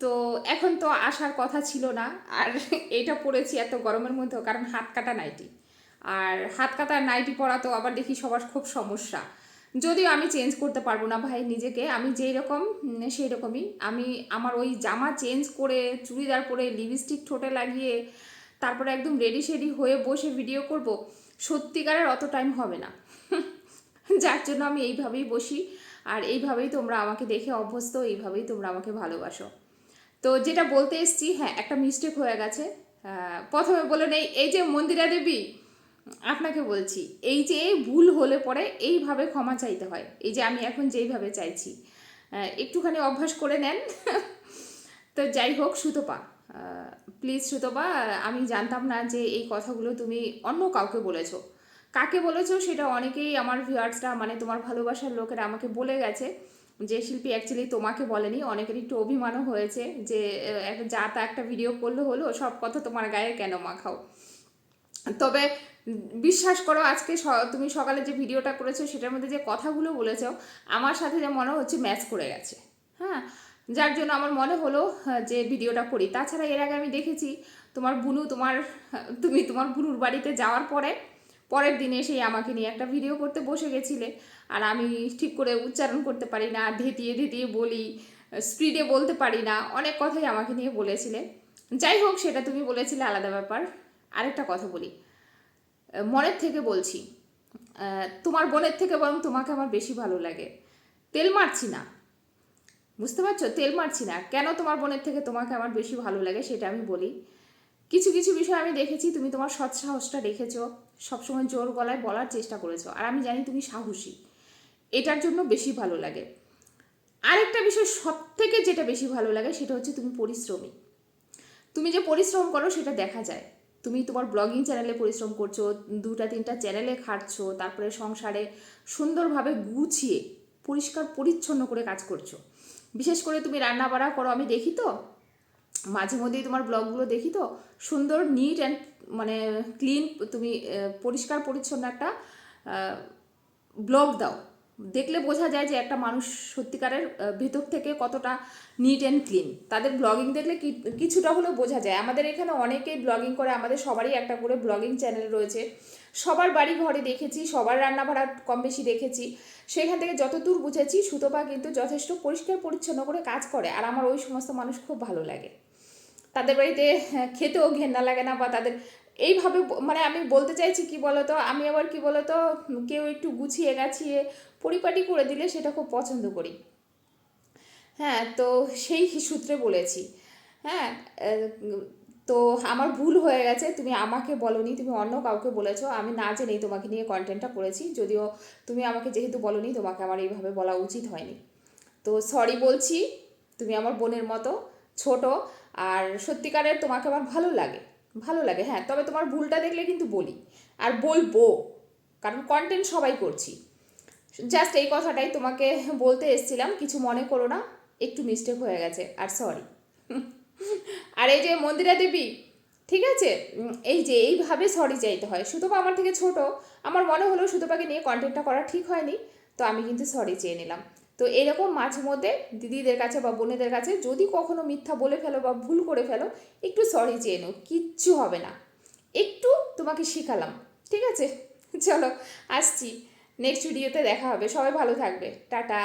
তো এখন তো আসার কথা ছিল না, আর এটা পরেছি এত গরমের মধ্যেও, কারণ হাত কাটা নাইটি। আর হাত কাটা নাইটি পরা তো আবার দেখি সবার খুব সমস্যা। যদিও আমি চেঞ্জ করতে পারব না ভাই নিজেকে, আমি যেই রকম সেই রকমই। আমি আমার ওই জামা চেঞ্জ করে, চুড়িদার পরে, লিপস্টিক ঠোঁটে লাগিয়ে, তারপরে একদম রেডি শেডি হয়ে বসে ভিডিও করব, সত্যিকারের অত টাইম হবে না। যার জন্য আমি এইভাবেই বসি, আর এইভাবেই তোমরা আমাকে দেখে অভ্যস্ত, এইভাবেই তোমরা আমাকে ভালোবাসো। তো যেটা বলতে এসছি হ্যাঁ একটা মিস্টেক হয়ে গেছে। প্রথমে বলে নেই, এই যে মন্দিরা দেবী, আপনাকে বলছি, এই যে ভুল হলে পরে এইভাবে ক্ষমা চাইতে হয়। এই যে আমি এখন যেইভাবে চাইছি। একটুখানি অভ্যাস করে নেন। তো যাই হোক, সুতপা। প্লিজ সুতপা, আমি জানতাম না যে এই কথাগুলো তুমি অন্য কাউকে বলেছ। কাকে বলেছ সেটা অনেকেই আমার ভিউয়ার্সরা মানে তোমার ভালোবাসার লোকেরা আমাকে বলে গেছে। যে শিল্পী অ্যাকচুয়ালি তোমাকে বলেনি অনেকের একটু অভিমানও হয়েছে যে যা তা একটা ভিডিও করলে হলো সব কথা তোমার গায়ে কেন মাখাও? তবে বিশ্বাস করো আজকে তুমি সকালে যে ভিডিওটা করেছ সেটার মধ্যে যে কথাগুলো বলেছ আমার সাথে যে মনে হচ্ছে ম্যাচ করে গেছে। হ্যাঁ? যার জন্য আমার মনে হলো হ্যাঁ, যে ভিডিওটা করি। তাছাড়া এর আগে আমি দেখেছি তোমার বুনু তোমার তুমি তোমার বুনুর বাড়িতে যাওয়ার পরে পরের দিনে সেই আমাকে নিয়ে একটা ভিডিও করতে বসে গেছিলে। আর আমি ঠিক করে উচ্চারণ করতে পারি না ধেতিয়ে ধেতিয়ে বলি স্পিডে বলতে পারি না, অনেক কথাই আমাকে নিয়ে বলেছিলে। যাই হোক, সেটা তুমি বলেছিলে, আলাদা ব্যাপার। আরেকটা কথা বলি। মনের থেকে বলছি তোমার বোনের থেকে বরং তোমাকে আমার বেশি ভালো লাগে। তেল মারছি না। বুঝতে পারছ? তেল মারছি না। কেন তোমার বোনের থেকে তোমাকে আমার বেশি ভালো লাগে, সেটা আমি বলি। কিছু কিছু বিষয় আমি দেখেছি, তুমি তোমার সৎ সাহসটা রেখেছো সবসময় জোর গলায় বলার চেষ্টা করেছ, আর আমি জানি তুমি সাহসী। এটার জন্য বেশি ভালো লাগে। আরেকটা বিষয় সব থেকে যেটা বেশি ভালো লাগে, সেটা হচ্ছে তুমি পরিশ্রমী। তুমি যে পরিশ্রম করো, সেটা দেখা যায়। তুমি তোমার ব্লগিং চ্যানেলে পরিশ্রম করছ, দুটা, তিনটা চ্যানেলে খাটছো, তারপরে সংসারে সুন্দরভাবে গুছিয়ে, পরিষ্কার, পরিচ্ছন্ন করে কাজ করছ। বিশেষ করে তুমি রান্না বাড়া করো, আমি দেখি তো মাঝে মধ্যেই তোমার ব্লগগুলো দেখি তো, সুন্দর নিট অ্যান্ড মানে ক্লিন তুমি পরিষ্কার, পরিচ্ছন্ন একটা ব্লগ দাও। দেখলে বোঝা যায় যে একটা মানুষ সত্যিকারের ভেতর থেকে কতটা নিট অ্যান্ড ক্লিন তাদের ব্লগিং দেখলে কিছুটা হলেও বোঝা যায়। আমাদের এখানে অনেকেই ব্লগিং করে, আমাদের সবারই একটা করে ব্লগিং চ্যানেল রয়েছে। সবার বাড়ি ঘরে দেখেছি, সবার রান্না ভাড়া কম বেশি দেখেছি। সেখান থেকে যতদূর বুঝেছি, সুতপা কিন্তু যথেষ্ট পরিষ্কার, পরিচ্ছন্ন করে কাজ করে। আর আমার ওই সমস্ত মানুষ খুব ভালো লাগে। তাদের বাড়িতে খেতেও ঘেন্না লাগে না বা তাদের, এইভাবে মানে আমি বলতে চাইছি কি বলতো, আমি আবার কি বলতো, কেউ একটু গুছিয়ে গাছিয়ে পরিপাটি করে দিলে সেটা খুব পছন্দ করি। হ্যাঁ তো সেই সূত্রে বলেছি। হ্যাঁ তো আমার ভুল হয়ে গেছে, তুমি আমাকে বলনি, তুমি অন্য কাউকে বলেছ, আমি না জেনেই তোমাকে নিয়ে কন্টেন্টটা করেছি, যদিও তুমি আমাকে যেহেতু বলনি, তোমাকে আমার এইভাবে বলা উচিত হয়নি। তো সরি বলছি, তুমি আমার বোনের মতো, ছোট আর সত্যিকারের তোমাকে আমার ভালো লাগে ভালো লাগে হ্যাঁ তবে তোমার ভুলটা দেখলে কিন্তু বলি। আর বলব, কারণ কন্টেন্ট সবাই করছি। জাস্ট এই কথাটাই তোমাকে বলতে এসেছিলাম, কিছু মনে করো না, একটু মিস্টেক হয়ে গেছে, আর সরি আর এই যে মন্দিরা দেবী, ঠিক আছে? এই যে এইভাবে সরি চাইতে হয়। সুতপা আমার থেকে ছোট, আমার মনে হলো সুতপাকে নিয়ে কন্টেন্টটা করা ঠিক হয়নি, তো আমি কিন্তু সরি চেয়ে নিলাম। তো এরকম মাঝে মধ্যে দিদিদের কাছে বা বোনেদের কাছে যদি কখনো মিথ্যা বলে ফেলো বা ভুল করে ফেলো, একটু সরি চেয়ে নাও, কিচ্ছু হবে না। একটু তোমাকে শিখালাম, ঠিক আছে? চলো, আসছি। নেক্সট ভিডিওতে দেখা হবে। সবাই ভালো থাকবে। টাটা।